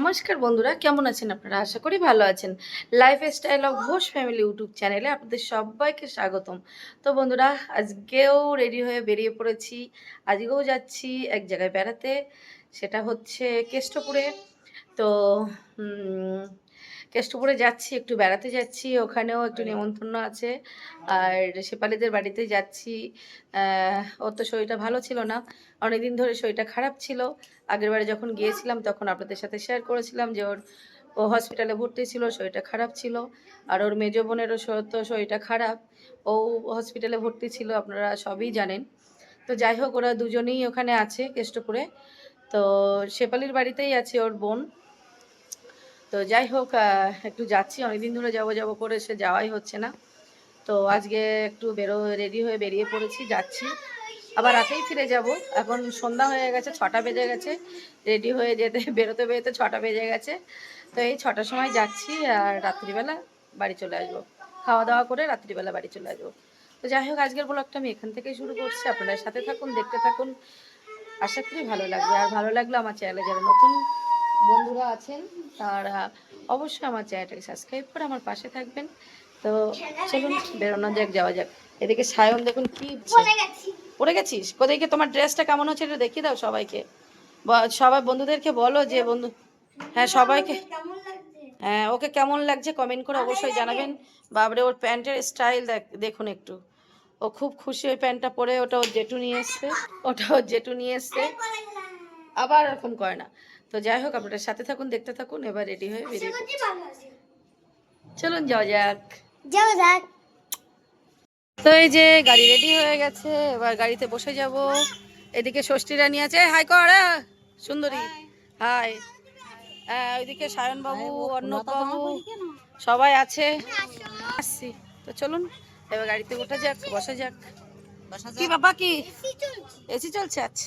নমস্কার বন্ধুরা, কেমন আছেন আপনারা? আশা করি ভালো আছেন। Life style of Ghosh family YouTube চ্যানেলে আপনাদের সবাইকে স্বাগতম। তো বন্ধুরা, আজকেও রেডি হয়ে বেরিয়ে পড়েছি। আজকেও যাচ্ছি এক জায়গায় বেড়াতে, সেটা হচ্ছে কেষ্টপুরে। তো কেষ্টপুরে যাচ্ছি একটু বেড়াতে যাচ্ছি ওখানেও একটু নেমন্তন্ন আছে। আর শেপালিদের বাড়িতে যাচ্ছি। ওর তো শরীরটা ভালো ছিল না। অনেকদিন ধরে শরীরটা খারাপ ছিল। আগেরবারে যখন গিয়েছিলাম তখন আপনাদের সাথে শেয়ার করেছিলাম যে ওর ও হসপিটালে ভর্তি ছিল শরীরটা খারাপ ছিল। আর ওর মেজ বোনেরও তো শরীরটা খারাপ। ও হসপিটালে ভর্তি ছিল আপনারা সবই জানেন। তো যাই হোক ওরা দুজনেই ওখানে আছে কেষ্টপুরে। তো শেপালির বাড়িতেই আছে ওর বোন। তো যাই হোক একটু যাচ্ছি। অনেকদিন ধরে যাব যাব করে সে যাওয়াই হচ্ছে না। তো আজকে একটু বেরো রেডি হয়ে বেরিয়ে পড়েছি, যাচ্ছি। আবার রাতেই ফিরে যাব। এখন সন্ধ্যা হয়ে গেছে, ছটা বেজে গেছে। রেডি হয়ে যেতে, বেরোতে বেরোতে ছটা বেজে গেছে। তো এই ছটার সময় যাচ্ছি আর রাত্রিবেলা বাড়ি চলে আসব। খাওয়া দাওয়া করে রাত্রিবেলা বাড়ি চলে আসব। তো যাই হোক, আজকের ব্লগটা আমি এখান থেকেই শুরু করছি। আপনারা সাথে থাকুন, দেখতে থাকুন। আশা করি ভালো লাগবে। আর ভালো লাগলে আমার চ্যানেলে যারা নতুন বন্ধুরা আছেন তারা অবশ্যই আমার চ্যানেলটাকে সাবস্ক্রাইব করে আমার পাশে থাকবেন। তো চলুন বেরোনো যাক যাওয়া যাক। এদিকে সায়ন দেখুন কি পড়ে গেছিস? কোথায় তোমার ড্রেসটা কেমন হচ্ছে এটা দেখিয়ে দাও সবাইকে। সবাই বন্ধুদেরকে বলো যে বন্ধু হ্যাঁ সবাইকে। হ্যাঁ ওকে কেমন লাগছে কমেন্ট করে অবশ্যই জানাবেন। বাবরে ওর প্যান্টের স্টাইল দেখুন একটু। ও খুব খুশি ওই প্যান্টটা পরে ওটা ওর জেঠু নিয়ে এসছে। ওটা ওর জেঠু নিয়ে এসছে। আবার এরকম করে না। তো যাই হোক আপনারা সাথে থাকুন দেখতে থাকুন এবার রেডি হয়ে বেরিয়ে। চলুন যাওয়া যাক। যাও যাক। তো এই যে গাড়ি রেডি হয়ে গেছে এবার গাড়িতে বসে যাব। এদিকে ষষ্ঠী রানী আছে। হাই কর। সুন্দরী। হাই হ্যাঁ ওইদিকে সায়ন বাবু অর্ণব সবাই আছে। আসছি। তো চলুন এবার গাড়িতে ওঠা যাক বসা যাক। কি বাবা কি? এসি চলছে আচ্ছা।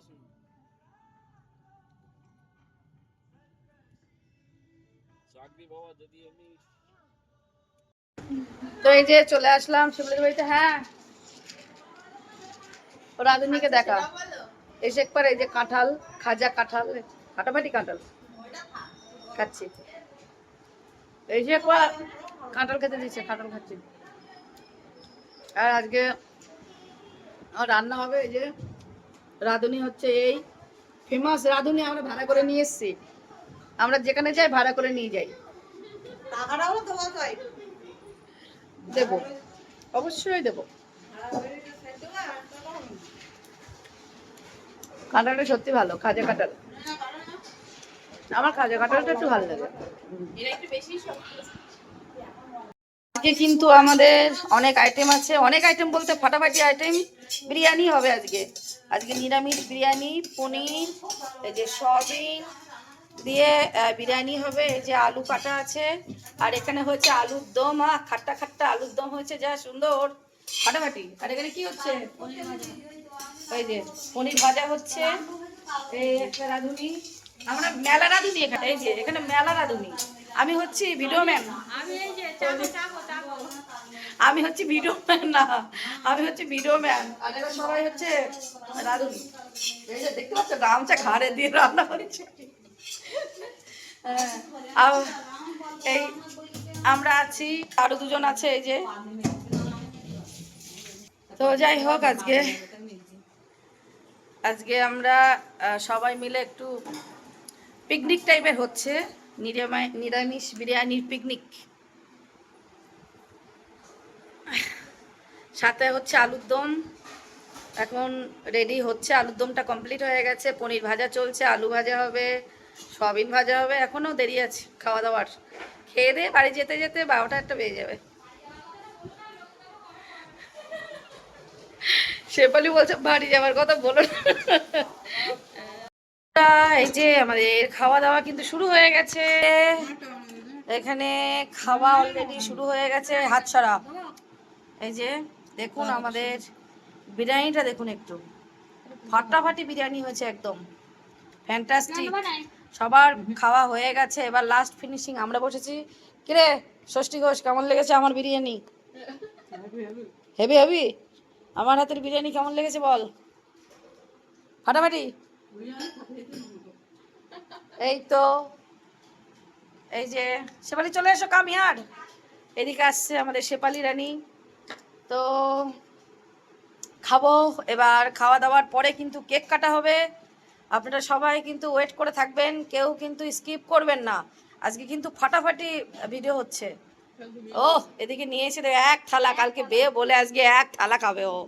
চাকরির চাকরি বাবা যদি এমনি তো এই যে চলে আসলাম শিবলির বাড়িতে হ্যাঁ। ও রাধুনিকে দেখা। এসে একবার এই যে কাঁঠাল খাজা কাঁঠাল ফাটাফাটি কাঁঠাল। খাচ্ছি। এই যে একবার কাঁঠাল খেতে দিচ্ছে কাঁঠাল খাচ্ছি। আর আজকে রান্না হবে এই যে রাঁধুনি হচ্ছে এই ফেমাস রাঁধুনি আমরা ভাড়া করে নিয়ে এসেছি। আমরা যেখানে যাই ভাড়া করে নিয়ে যাই। দেবো। অবশ্যই দেবো। কাঁঠালটা সত্যি ভালো খাজা কাঁঠাল আমার খাজা কাঁঠালটা একটু ভালো লাগে। আজকে কিন্তু আমাদের অনেক আইটেম আছে। অনেক আইটেম বলতে ফাটাফাটি আইটেম বিরিয়ানি হবে আজকে। আজকে নিরামিষ বিরিয়ানি, পনির, এই যে সয়াবিন দিয়ে বিরিয়ানি হবে। এই যে আলু কাটা আছে। আর এখানে হচ্ছে আলুর দম। আর খাট্টা খাট্টা আলুর দম হয়েছে। যা সুন্দর। ফাটাফাটি। আর এখানে কি হচ্ছে? ওই যে পনির ভাজা হচ্ছে। এই একটা রাঁধুনি। আমরা মেলা রাঁধুনি এখানে। এই যে এখানে মেলা রাঁধুনি। আমি হচ্ছি ভিডিও ম্যাম আমি হচ্ছে ভিডিও ম্যান না। আমি হচ্ছে ভিডিও ম্যান। আর সবাই হচ্ছে রাঁধুনি। এই যে দেখতে পাচ্ছ গামছা ঘাড়ে দিয়ে রান্না করেছে। হ্যাঁ, আর এই আমরা আছি আরও দুজন আছে এই যে। তো যাই হোক আজকে আজকে আমরা সবাই মিলে একটু পিকনিক টাইপের হচ্ছে। নিরামি- নিরামিষ বিরিয়ানির পিকনিক। সাথে হচ্ছে আলুর দম। এখন রেডি হচ্ছে, আলুর দমটা কমপ্লিট হয়ে গেছে, পনির ভাজা চলছে, আলু ভাজা হবে, সয়াবিন ভাজা হবে, এখনও দেরি আছে খাওয়া দাওয়ার। খেয়ে দিয়ে বাড়ি যেতে যেতে বারোটা একটা বেজে যাবে। শেফালি বলছে, বাড়ি যাওয়ার কথা বলো এই যে আমাদের খাওয়া দাওয়া কিন্তু শুরু হয়ে গেছে। এখানে খাওয়া অলরেডি শুরু হয়ে গেছে, হাত ছাড়া এই যে দেখুন আমাদের বিরিয়ানিটা দেখুন একটু। ফাটাফাটি বিরিয়ানি হয়েছে একদম। ফ্যান্টাস্টিক সবার খাওয়া হয়ে গেছে এবার লাস্ট ফিনিশিং আমরা বসেছি। কিরে ষষ্ঠী ঘোষ কেমন লেগেছে আমার বিরিয়ানি? হেভি হেভি আমার হাতের বিরিয়ানি কেমন লেগেছে বল? ফাটাফাটি। এই তো এই যে শেফালি চলে এসো কাম ইয়ার এদিকে আসছে আমাদের শেফালি রানী। তো খাব এবার খাওয়া দাওয়ার পরে কিন্তু কেক কাটা হবে। আপনারা সবাই কিন্তু ওয়েট করে থাকবেন কেউ কিন্তু স্কিপ করবেন না। আজকে কিন্তু ফাটাফাটি ভিডিও হচ্ছে। ও এদিকে নিয়ে এসে দেবে এক থালা কালকে বে বলে আজকে এক থালা খাবে ও।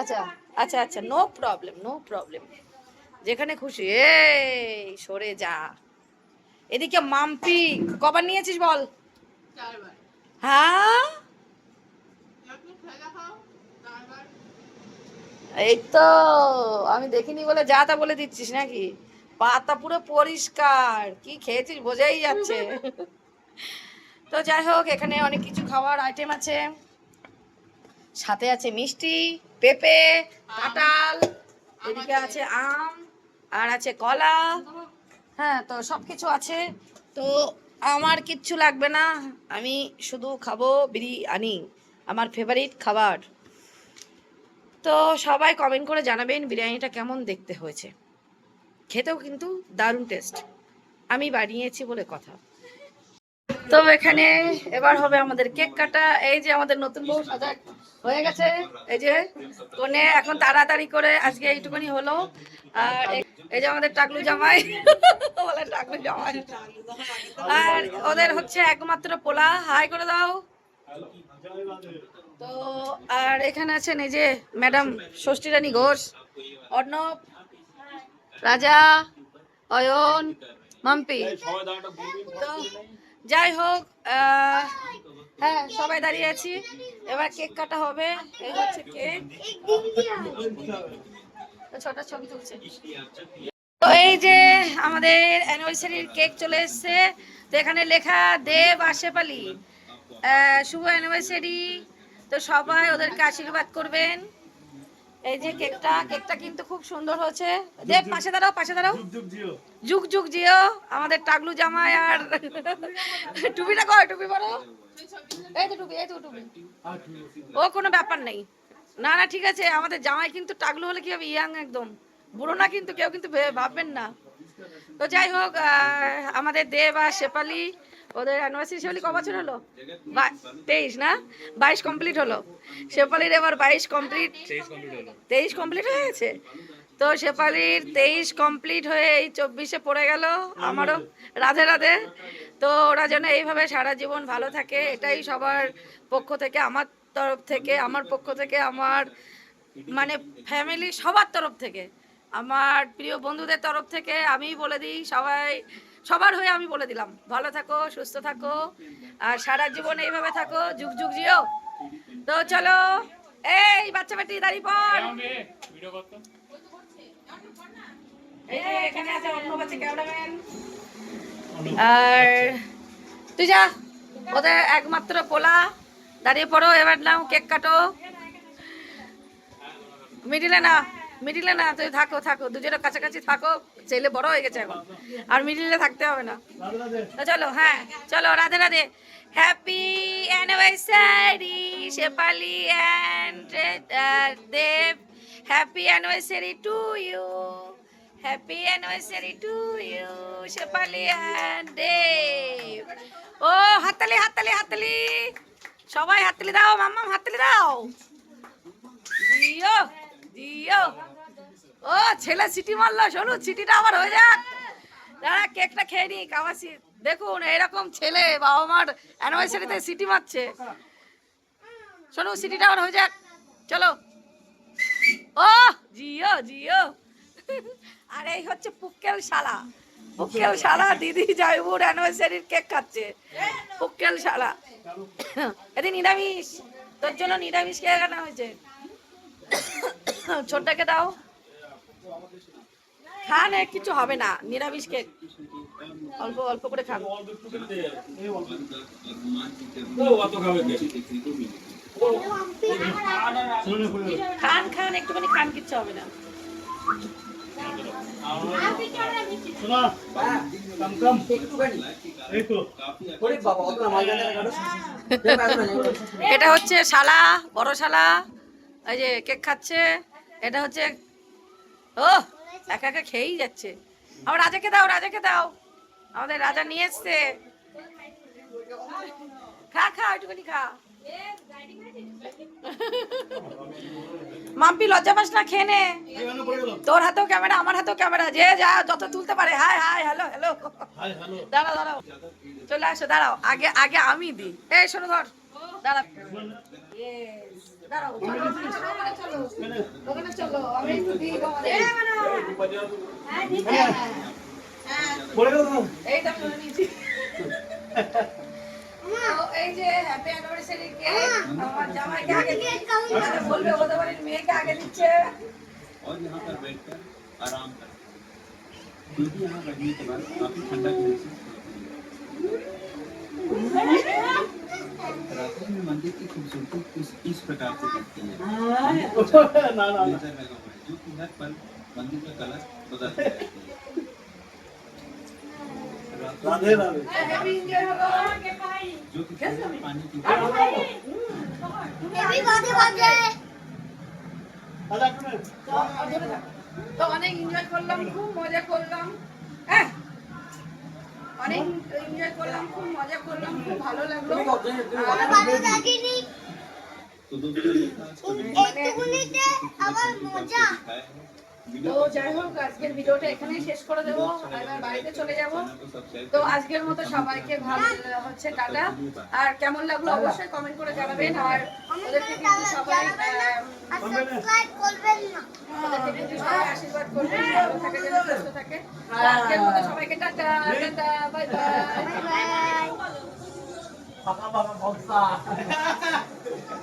আচ্ছা আচ্ছা আচ্ছা নো প্রবলেম নো প্রবলেম যেখানে খুশি এ সরে যা। এদিকে মাম্পি কবার নিয়েছিস বল? হ্যাঁ? এই তো আমি দেখিনি বলে যা তা বলে দিচ্ছিস নাকি? পাতা পুরো পরিষ্কার, কি খেয়েছিস বোঝাই যাচ্ছে। তো যাই হোক, এখানে অনেক কিছু খাওয়ার আইটেম আছে। সাথে আছে মিষ্টি, পেঁপে, কাঁঠাল, এদিকে আছে আম, আর আছে কলা। হ্যাঁ তো সব কিছু আছে। তো আমার কিচ্ছু লাগবে না, আমি শুধু খাব বিরিয়ানি। আমার ফেভারিট খাবার। তো সবাই কমেন্ট করে জানাবেন বিরিয়ানিটা কেমন দেখতে হয়েছে। খেতেও কিন্তু দারুণ টেস্ট আমি বানিয়েছি বলে কথা। তো এখানে এবার হবে আমাদের কেক কাটা। এই যে আমাদের নতুন বউ সাজা হয়ে গেছে। এই যে কোনে এখন তাড়াতাড়ি করে আজকে এইটুকুনি হলো। আর এই- যে আমাদের টাকলু জামাই। বলে টাকলু জামাই। আর ওদের হচ্ছে একমাত্র পোলা। হাই করে দাও। তো, আর এখানে আছেন এই যে ম্যাডাম ষষ্ঠী রানী ঘোষ, অর্ণব, রাজা, অয়ন, মাম্পি। তো, যাই হোক হ্যাঁ সবাই দাঁড়িয়ে আছি। এবার কেক কাটা হবে, এই হচ্ছে কেক। ছোট ছবি তুলছে। তো এই যে আমাদের অ্যানিভার্সারির কেক চলে এসেছে। তো এখানে লেখা দেব আশেপালি। শুভ অ্যানিভার্সারি তো সবাই ওদেরকে আশীর্বাদ করবেন। এই যে কেকটা কেকটা কিন্তু খুব সুন্দর হয়েছে। দেব পাশে দাঁড়াও পাশে দাঁড়াও। যুগ যুগ জিও। আমাদের টাগলু জামাই আর টুপিটা কয় টুপি পরো। এই তো টুপি এই তো টুপি। ও কোনো ব্যাপার নেই। না না ঠিক আছে আমাদের জামাই কিন্তু টাগলু হলে কি হবে? ইয়াং একদম। বুড়ো না কিন্তু কেউ কিন্তু ভাববেন না। তো যাই হোক আমাদের দেব আর শেপালি ওদের অ্যানিভার্সারি শেফালি ক বছর হলো? তেইশ না? বাইশ কমপ্লিট হলো। শেফালির এবার বাইশ কমপ্লিট তেইশ কমপ্লিট হয়ে গেছে? তো শেফালির তেইশ কমপ্লিট হয়ে এই চব্বিশে পড়ে গেল আমারও। রাধে রাধে। তো ওরা যেন এইভাবে সারা জীবন ভালো থাকে এটাই সবার পক্ষ থেকে আমার তরফ থেকে আমার পক্ষ থেকে আমার মানে ফ্যামিলি সবার তরফ থেকে আমার প্রিয় বন্ধুদের তরফ থেকে আমি বলে দিই সবাই সবার হয়ে আমি বলে দিলাম। ভালো থাকো সুস্থ থাকো আর সারা জীবন এইভাবে থাকো যুগ যুগ জিও। তো চলো এই বাচ্চা বেটি দাঁড়িয়ে পড়। আর তুই যা ওদের একমাত্র পোলা। দাঁড়িয়ে পড়ো এবার নাও কেক কাটো। মিডিলে না। মিডিলে না তুই থাকো থাকো দুজনের কাছাকাছি থাকো, ছেলে বড় হয়ে গেছে এখন। আর মিডিলে থাকতে হবে না। চলো হ্যাঁ চলো, Radhe Radhe. Happy anniversary Shefali and Dev happy anniversary to you happy anniversary to you Shefali and Dev ও, হাততালি হাততালি হাততালি। সবাই হাততালি দাও, মাম্মাম, হাততালি দাও। দিও দিও। ও, ছেলে সিটি মারলো, শোনো, সিটিটা আবার হয়ে যাক। দাঁড়া, কেকটা খেয়ে নি, কামাসি। দেখুন এরকম ছেলে বাবা মার অ্যানিভার্সারিতে সিটি মারছে। শোনো, সিটিটা আবার হয়ে যাক। চলো। ও, জিও জিও। আর এই হচ্ছে পুক্কেল শালা। পুক্কেল শালা দিদি জয়পুর অ্যানিভার্সারির কেক খাচ্ছে। পুক্কেল শালা। এদিন নিরামিষ। তোর জন্য নিরামিষ কেক আনা হয়েছে। ছোটটাকে দাও। খান এ কিছু হবে না। নিরামিষ কেক। অল্প অল্প করে খান। খান খান একটুখানি খান কিচ্ছু হবে না। এটা হচ্ছে শালা বড় শালা এই যে কেক খাচ্ছে। এটা হচ্ছে ও একা একা খেয়েই যাচ্ছে। আমার রাজাকে দাও রাজাকে দাও। আমাদের রাজা নিয়ে এসছে। খা খা, একটুখানি খা। মাম্পি, লজ্জা পাস না, খেয়ে নে। তোর হাতেও ক্যামেরা, আমার হাতেও ক্যামেরা। যে যা, যত তুলতে পারে। Hi hi, hello hello. দাঁড়াও দাঁড়াও। চলে আসো, দাঁড়াও। আগে আগে আমি দিই। এই, শোনো, ধর। দাঁড়াও Yes, দাঁড়াও চলো, ওখানে চলো ওখানে চলো আমি একটু দিই তোমাদের। এই তো করে নিয়েছি তো এই যে হ্যাপি অ্যানিভার্সারি কেক আমার জামাইকে আগে দিচ্ছে বলবে ওদের বাড়ির মেয়েকে আগে দিচ্ছে और यहाँ पर बैठकर आराम कर क्योंकि यहाँ बैठने के बाद काफी ठंडा भी महसूस होती है रात्रि में मंदिर की खूबसूरती कुछ इस प्रकार से दिखती है लेजर लगा हुआ है जो कि हर पल मंदिर का कलर बदलते रहते हैं राधे राधे হ্যাপি এনজয় হলো जो कि सूरज पानी की দাদা একটু নে। তো অনেক এনজয় করলাম খুব মজা করলাম হ্যাঁ অনেক এনজয় করলাম খুব মজা করলাম খুব ভালো লাগলো তো যাই আজকের ভিডিওটা এখানেই শেষ করে দেবো। এবার বাড়িতে চলে যাব। তো আজকের মতো সবাইকে ভালো হচ্ছে টাটা। আর কেমন লাগল অবশ্যই কমেন্ট করে জানাবেন। আর ওদেরকে কিন্তু সবাই আশীর্বাদ করবেন আজকের মতো সবাইকে টাটা বাবা বাবা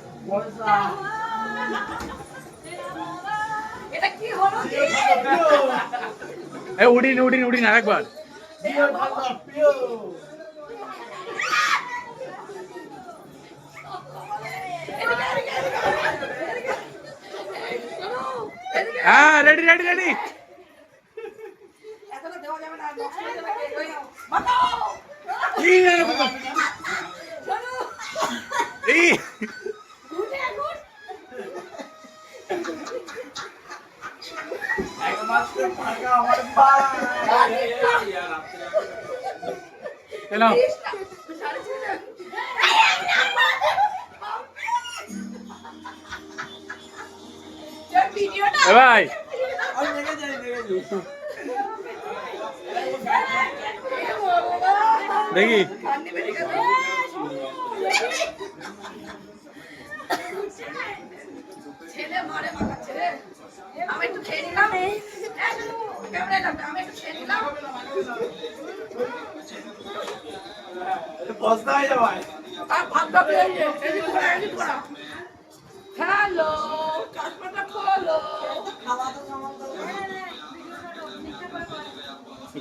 ফাঁকা বক্সা বক্সা এটা কি হলো কি? এ উডিন উডিন উডিন আরেকবার প্রিয় দাদা প্রিয় এদিকে, এদিকে, এদিকে, এদিকে। এই, শোনো, এদিকে। হ্যাঁ রেডি রেডি রেডি ভাই দেখি আমি একটু খেয়ে নিলাম আমি একটু খেয়ে নিলাম বস্তা হয়ে যাবে ভাবটা হ্যালো চশমাটা খোলো।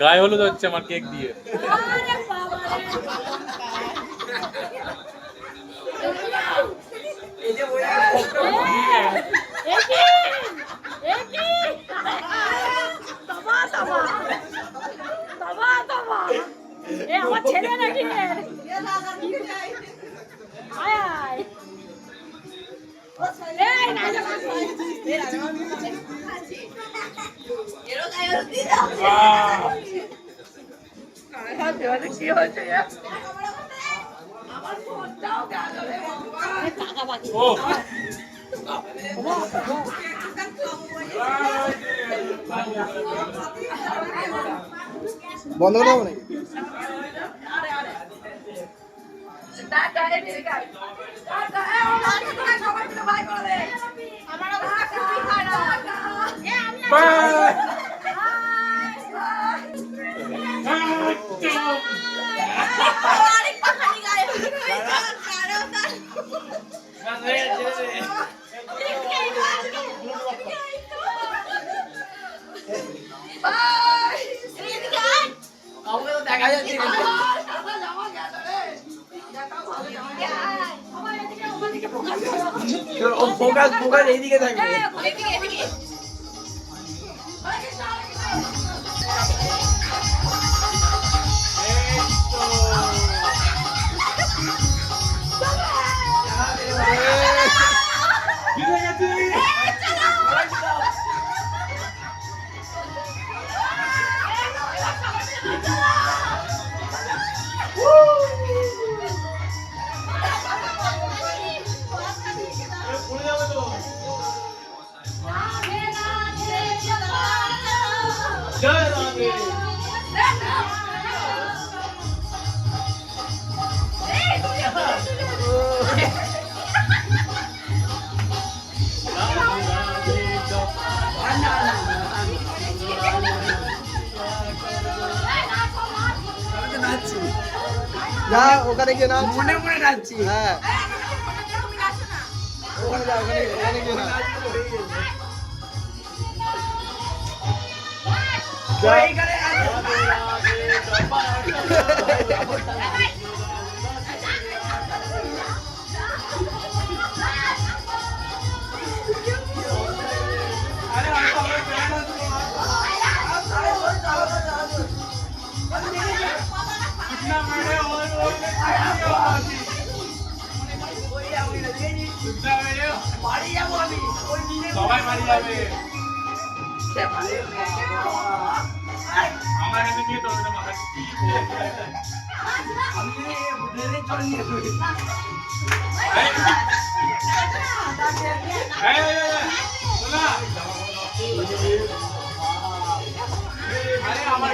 গায়ে হলুদ হচ্ছে আমার কেক দিয়ে। বন্ধ করে দেবো নাকি? টাটা, ফোকাস ফোকাস এইদিকে থাকবে। যা ওখানে গিয়ে নাচ। মনে মনে নাচছি। হ্যাঁ। ওখানে যা ওখানে ওখানে গিয়ে নাচ। সবাই বাড়ি যাবে আমার কাছে গিয়ে তোর মাথা আরে আমার